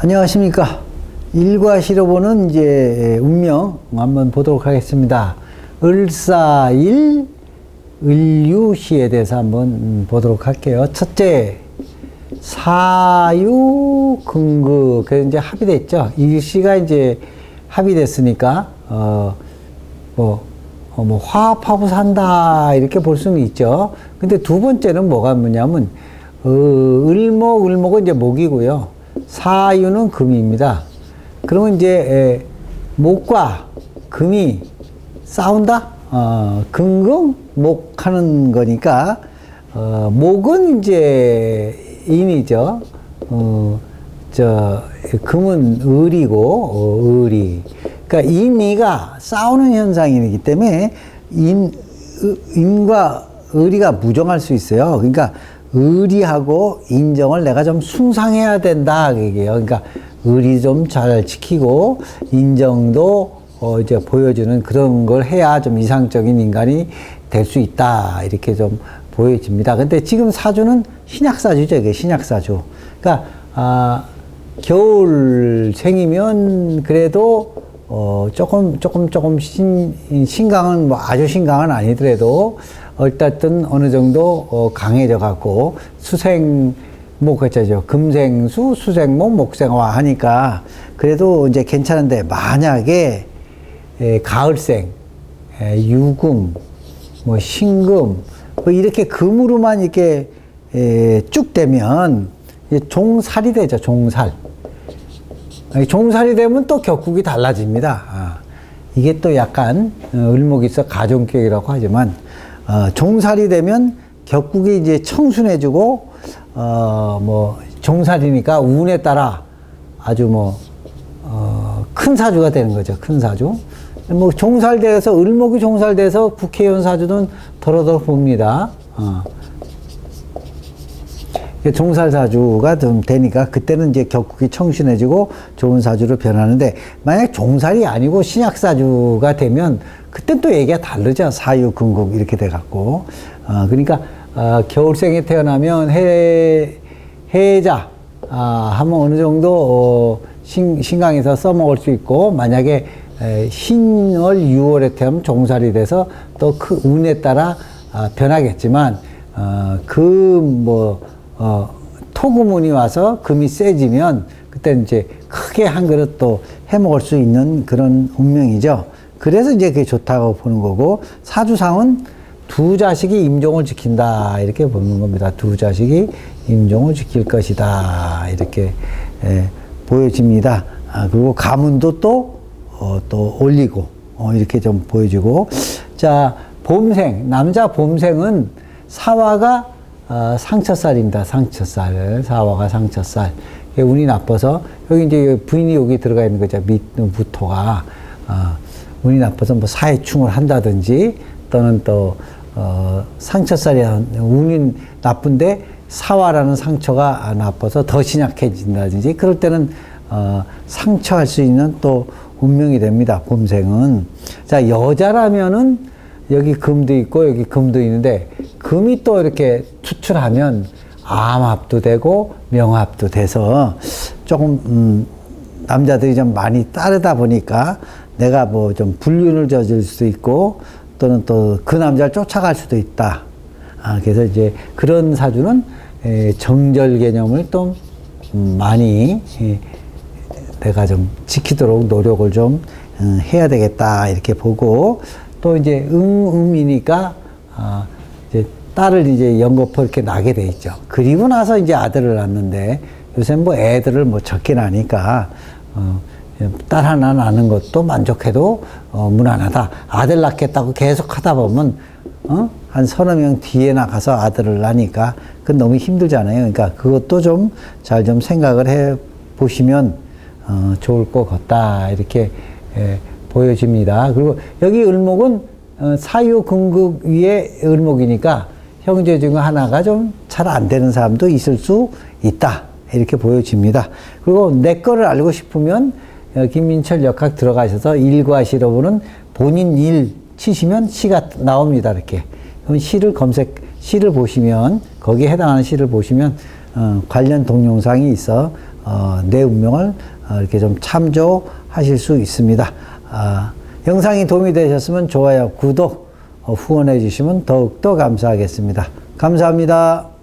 안녕하십니까. 일과 시로보는 이제 운명 한번 보도록 하겠습니다. 을사일, 을유시에 대해서 한번 음, 보도록 할게요. 첫째, 사유, 근그. 그래서 이제 합의됐죠. 일시가 이제 합의됐으니까, 어, 뭐, 어, 뭐, 화합하고 산다, 이렇게 볼 수는 있죠. 근데 두 번째는 뭐가 뭐냐면, 어, 을목, 을목은 이제 목이고요. 사유는 금입니다. 그러면 이제, 에, 목과 금이 싸운다? 어, 금금, 목 하는 거니까, 어, 목은 이제 인이죠. 어, 저, 금은 을이고, 어, 을이. 그러니까 인이가 싸우는 현상이기 때문에 인, 으- 인과 을이가 무정할 수 있어요. 그러니까 의리하고 인정을 내가 좀 숭상해야 된다. 그게요. 그러니까 의리 좀 잘 지키고 인정도 어 이제 보여주는 그런 걸 해야 좀 이상적인 인간이 될 수 있다. 이렇게 좀 보여집니다. 근데 지금 사주는 신약사주죠. 이게 신약사주. 그러니까, 아, 겨울생이면 그래도 어, 조금, 조금, 조금 신, 신강은 뭐 아주 신강은 아니더라도 어쨌든 어느 정도 어, 강해져 갖고 수생, 뭐, 그렇죠. 금생수, 수생목, 목생화 하니까 그래도 이제 괜찮은데 만약에 에, 가을생, 에, 유금, 뭐 신금, 뭐 이렇게 금으로만 이렇게 에, 쭉 되면 종살이 되죠. 종살. 종살이 되면 또 격국이 달라집니다. 아, 이게 또 약간 어, 을목이 있어 가정격이라고 하지만 어, 종살이 되면 격국이 이제 청순해지고 어, 뭐 종살이니까 운에 따라 아주 뭐 어, 큰 사주가 되는 거죠. 큰 사주. 뭐 종살돼서 을목이 종살돼서 국회의원 사주는 더러더러 봅니다. 어. 이게 종살 사주가 좀 되니까 그때는 이제 격국이 청순해지고 좋은 사주로 변하는데 만약 종살이 아니고 신약 사주가 되면 그땐 또 얘기가 다르죠. 사유 근국 이렇게 돼 갖고. 어 그러니까 어 겨울생에 태어나면 해 해자 아 하면 어느 정도 어 신, 신강에서 써먹을 수 있고 만약에 에, 신월 6월에 태어나면 종살이 돼서 또 그 운에 따라 아, 변하겠지만 어, 그뭐 어, 토구문이 와서 금이 세지면 그때 이제 크게 한 그릇 또 해먹을 수 있는 그런 운명이죠. 그래서 이제 그게 좋다고 보는 거고 사주상은 두 자식이 임종을 지킨다 이렇게 보는 겁니다. 두 자식이 임종을 지킬 것이다 이렇게 예, 보여집니다. 아, 그리고 가문도 또, 어, 또 올리고 어, 이렇게 좀 보여지고 자 봄생 남자 봄생은 사화가 어, 상처살입니다. 상처살. 사화가 상처살. 운이 나빠서, 여기 이제 부인이 여기 들어가 있는 거죠. 밑, 무토가. 어, 운이 나빠서 뭐 사회충을 한다든지, 또는 또, 어, 상처살이, 운이 나쁜데 사화라는 상처가 나빠서 더 신약해진다든지, 그럴 때는, 어, 상처할 수 있는 또 운명이 됩니다. 봄생은. 자, 여자라면은, 여기 금도 있고 여기 금도 있는데 금이 또 이렇게 투출하면 암합도 되고 명합도 돼서 조금 음, 남자들이 좀 많이 따르다 보니까 내가 뭐 좀 불륜을 저질 수도 있고 또는 또 그 남자를 쫓아갈 수도 있다. 아, 그래서 이제 그런 사주는 에, 정절 개념을 또 음, 많이 에, 내가 좀 지키도록 노력을 좀 음, 해야 되겠다 이렇게 보고 또 이제 응, 음이니까 아, 이제 딸을 이제 연거푸 이렇게 낳게 돼 있죠. 그리고 나서 이제 아들을 낳는데 요새 뭐 애들을 뭐 적게 나니까 어, 딸 하나 낳는 것도 만족해도 어, 무난하다. 아들 낳겠다고 계속 하다 보면 어? 한 서너 명 뒤에 나가서 아들을 낳으니까 그건 너무 힘들잖아요. 그러니까 그것도 좀 잘좀 생각을 해 보시면 어, 좋을 것 같다. 이렇게 예, 보여집니다. 그리고 여기 을목은 어, 사유 금극 위에 을목이니까 형제 중 하나가 좀 잘 안 되는 사람도 있을 수 있다. 이렇게 보여집니다. 그리고 내 거를 알고 싶으면 어, 김민철 역학 들어가셔서 일과 시로 보는 본인 일 치시면 시가 나옵니다. 이렇게. 그럼 시를 검색, 시를 보시면 거기에 해당하는 시를 보시면 어, 관련 동영상이 있어 어, 내 운명을 어, 이렇게 좀 참조하실 수 있습니다. 아, 영상이 도움이 되셨으면 좋아요, 구독, 어, 후원해 주시면 더욱더 감사하겠습니다. 감사합니다.